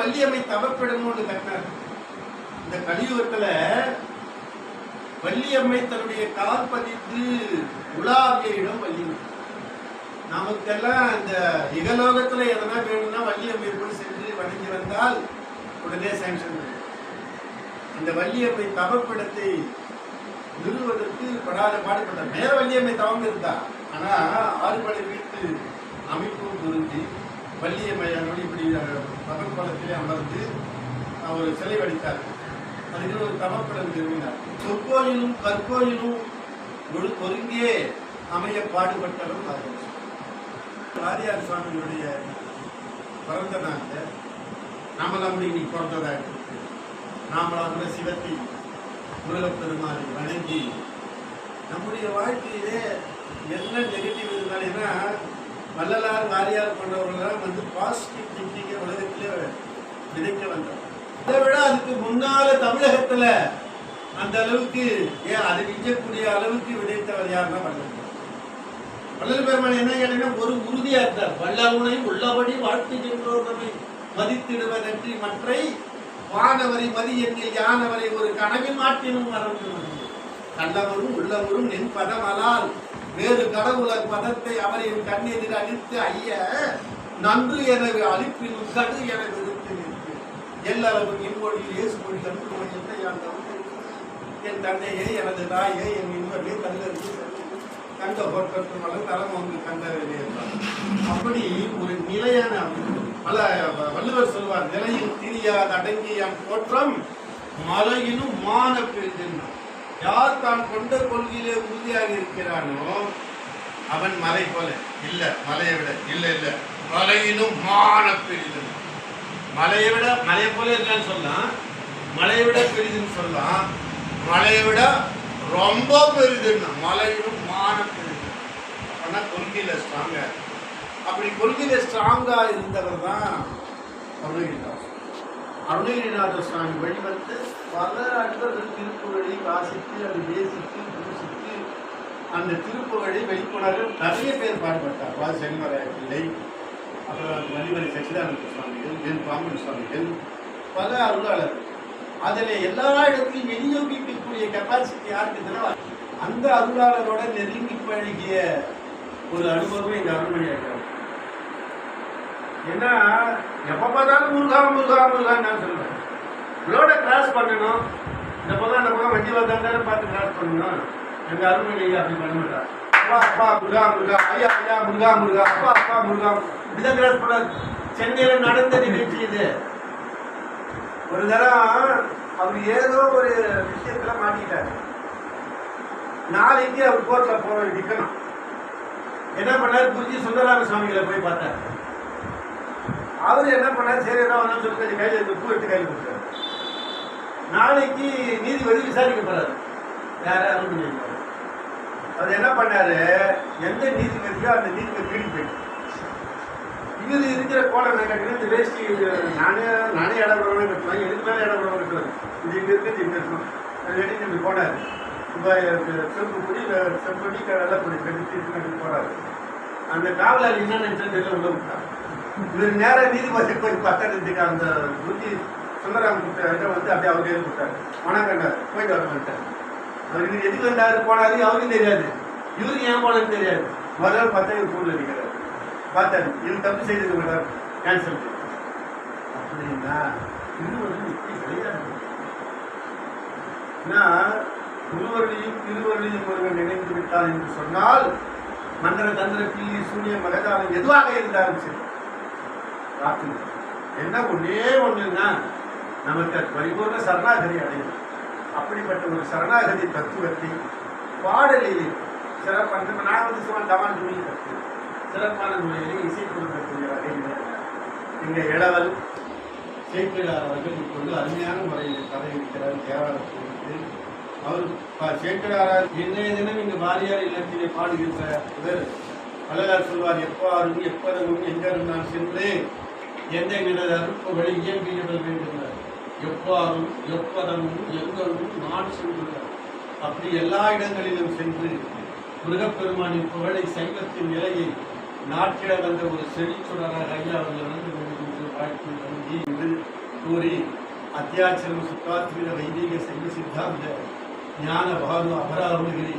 வள்ளியம்மை தவப்பிடம் ஒன்று கட்டினார். இந்த கலியுகத்துல வள்ளியம்மை தன்னுடைய கால் பதித்து உலாவிய இடம் வள்ளியம்மை. நமக்கெல்லாம் இந்த இகலோகத்துல எதனா வேணும்னா வள்ளியம்மை போய் சென்று வணங்கி வந்தால் உடனே சாங்ஷன் இந்த வள்ளியம்மை தவப்பிடத்தை நிறுவதற்கு படாத பாடுபட்ட நேர வள்ளியம்மை தவம் இருந்தா ஆனா ஆறுபடை வீட்டு அமைப்பும் புரிஞ்சு வள்ளியம்மையானோடு இப்படி பகல் அமர்ந்து அவர் சிலை வடித்தார் அதுக்கு ஒரு தவப்பிடம் விரும்பினார் சொற்கோயிலும் கற்கோயிலும் ஒரு ஒருங்கே அமைய பாடுபட்டவர் வாரியார் வாரியார் சுவாமிகளுடைய பிறந்த நாளில் நாம நம்முடைய இன்னைக்கு பிறந்ததாக இருக்கு. நாமளாக சிவத்தை முருகப்பெருமானை வணங்கி நம்முடைய வாழ்க்கையிலே என்ன நெகட்டிவ் இருந்தாலேன்னா வள்ளலார் வாரியார் போன்றவர்களெல்லாம் வந்து பாசிட்டிவ் திங்கிங்கை உலகத்திலே விதைக்க வந்தோம் அதை விட அதுக்கு முன்னால தமிழகத்துல அந்த அளவுக்கு ஏன் அது விற்கக்கூடிய அளவுக்கு விதைத்தவர் யாருன்னா வள்ளல் வள்ளல் பெருமான் என்ன கேட்டீங்கன்னா ஒரு உறுதியா இருந்தார். வல்லவனை உள்ளபடி வாழ்த்துகின்றோர் நம்மை. மதித்திடுவதன்றி மற்றை வானவரை மதி எண்ணில் யானவரை ஒரு கனவில் மாற்றினும் மறந்து கண்டவரும் உள்ளவரும் நின் பதமலால் வேறு கடவுளர் பதத்தை அவரின் கண்ணெதிர் அழித்து ஐய நன்று எனவே அழிப்பின் கடு என விருத்து நிற்கு எல்லாரும் இன்மொழியில் இயேசு மொழி கண்டு என் தந்தையே எனது தாயே என் இன்பமே கல்லறிந்து கண்ட போற்று மலர் தரம் வந்து கண்டறிலே அப்படி ஒரு நிலையான பல வள்ளுவர் சொல்வார் நிலையில் திரியாத அடங்கிய தோற்றம் மலையினும் மான பெரிதென்றார் யார் தான் கொண்ட கொள்கையிலே உறுதியாக இருக்கிறானோ அவன் மலை போல. இல்ல மலையை விட இல்ல இல்ல. மலையிலும் மான பெரிதும். மலையை விட மலையை போல இருக்கான்னு சொல்லலாம் மலையை விட பெரிதுன்னு சொல்லலாம் மலையை விட ரொம்ப பெரிதுன்னா மலையிலும் மான பெரிது ஆனால் கொள்கையில ஸ்ட்ராங்கா அப்படி கொள்கையில ஸ்ட்ராங்கா இருந்தவர் தான் அருணகிரிதாஸ் அருணகிரிநாத சுவாமி வழிபட்டு பல அன்பர்கள் திருப்புகழை வாசித்து அதை பேசித்து பூசித்து அந்த திருப்புகழை வெளிக்கொணர நிறைய பேர் பாடுபட்டார். வா செல்வராய பிள்ளை அப்புறம் வலிவரி சச்சிதானந்த சுவாமிகள் என் பாம்பன் சுவாமிகள் பல அருளாளர்கள். அதில் எல்லா இடத்துலையும் விநியோகிக்கக்கூடிய கெப்பாசிட்டி யாருக்குதுன்னா அந்த அருளாளரோட நெருங்கி பழகிய ஒரு அனுபவம் எங்கள் அருள்மொழியாக ஏன்னா எப்போ பார்த்தாலும் முருகா முருகா முருகான்னு சொல்லுவேன். ரோட கிராஸ் பண்ணணும். இந்த பக்கம் அந்த பக்கம் வண்டி வந்தாலும் பார்த்து கிராஸ் பண்ணணும். எங்கள் அருமை ஐயா அப்படி பண்ண மாட்டார் அப்பா அப்பா முருகா முருகா ஐயா ஐயா முருகா முருகா அப்பா அப்பா முருகா. இப்படிதான் கிராஸ் பண்ணார். சென்னையில் நடந்த நிகழ்ச்சி இது. ஒரு தரம் அவர் ஏதோ ஒரு விஷயத்தில் மாட்டிக்கிட்டார். நாளைக்கு அவர் கோர்ட்டில் போக நிற்கணும் என்ன பண்ணார்? குருஜி சுந்தரராம சுவாமிகளை போய் பார்த்தார். அவர் என்ன பண்ணார்? சரி என்ன வந்தாலும் சொல்லி கொஞ்சம் கையில் எடுத்து பூ எடுத்து கையில் கொடுத்தாரு. நாளைக்கு நீதிபதி விசாரிக்க போறாரு. யார அருள்மொழி அவர் என்ன பண்ணாரு? எந்த நீதிபதியோ அந்த நீதிபதி வீடு போயிட்டு இவர் இருக்கிற கோலம் நான் இந்த வேஷ்டி நானே நானே இடம் விடணும் கட்டுவேன் எதுக்கு மேலே இடம் விடணும் கட்டுவேன் இது இங்கே இருக்குது இங்கே இருக்கும் அது கட்டிட்டு இப்படி போனார். இப்போ செம்பு பொடி செம்பொடி கடலை பொடி கட்டி போனார். அந்த காவலாளி என்ன நினைச்சா தெரியல உள்ள விட்டார். இவர் நேராக நீதிபதி போய் பக்கத்துக்கு அந்த புத்தி சுந்தரம் கிட்ட வந்து அப்படியே அவர் கையில் கொடுத்தாரு. வணக்கண்டார் போயிட்டு வர மாட்டார் அவர் எதுக்கு வந்தாரு? போனாரு? அவருக்கும் தெரியாது. இவருக்கு ஏன் போனதுன்னு தெரியாது. முதல்ல பார்த்தா இவர் இருக்கிறார் பார்த்தாரு. இது தப்பு செய்தது மாட்டார் கேன்சல் அப்படின்னா திருவள்ளுவர் இப்படி கிடையாது திருவள்ளியும் திருவள்ளியும் ஒருவன் நினைந்து விட்டார் என்று சொன்னால் மந்திர தந்திர பில்லி சூரிய மகதானம் எதுவாக இருந்தாலும் சரி பிரார்த்தனை. என்ன ஒன்னே ஒன்றுன்னா நமக்கு பரிபூர்ண சரணாகதி அடையும். அப்படிப்பட்ட ஒரு சரணாகதி தத்துவத்தை பாடலில் சிறப்பான நான் வந்து சும்மா தவான் மொழி கற்று சிறப்பான முறையிலே இசை கொடுக்கக்கூடிய வகையில். இங்கே இளவல் சேக்கிழார் அவர்கள் இப்பொழுது அருமையான முறையில் பதவிக்கிறார் தேவாலயத்திற்கு அவர் ப- சேக்கிழாரார் இன்றைய தினம் இங்கே பாரியார் இல்லத்திலே பாடுகின்ற இவர் வள்ளலார் சொல்வார் எப்பாரும் எப்பதமும் எங்கரும் நான் சென்று எந்த எனது அருப்புகளை இயம்பியிட வேண்டுகிறார். எப்பாரும் எப்பதமும் எங்கரும் நான் சென்றுகிறார் அப்படி எல்லா இடங்களிலும் சென்று முருகப்பெருமானின் புகழை சைவத்தின் நிலையை நாட்டிட வந்த ஒரு செழிச்சுடராக ஐயா அவர்கள் வந்து கொண்டிருக்கின்ற வாழ்க்கை வழங்கி என்று கூறி அத்தியாச்சரம் சுத்தாத்மித வைதிக சைவ சித்தாந்த ஞான பானு அபராமகிரி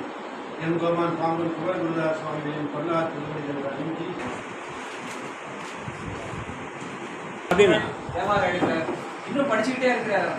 என் கோமான் பாம்பன் புகழ் குருதாஸ் சுவாமிகளின் பொன்னார் திருமணிகள் வழங்கி இன்னும் படிச்சுக்கிட்டே இருக்கிறாரு.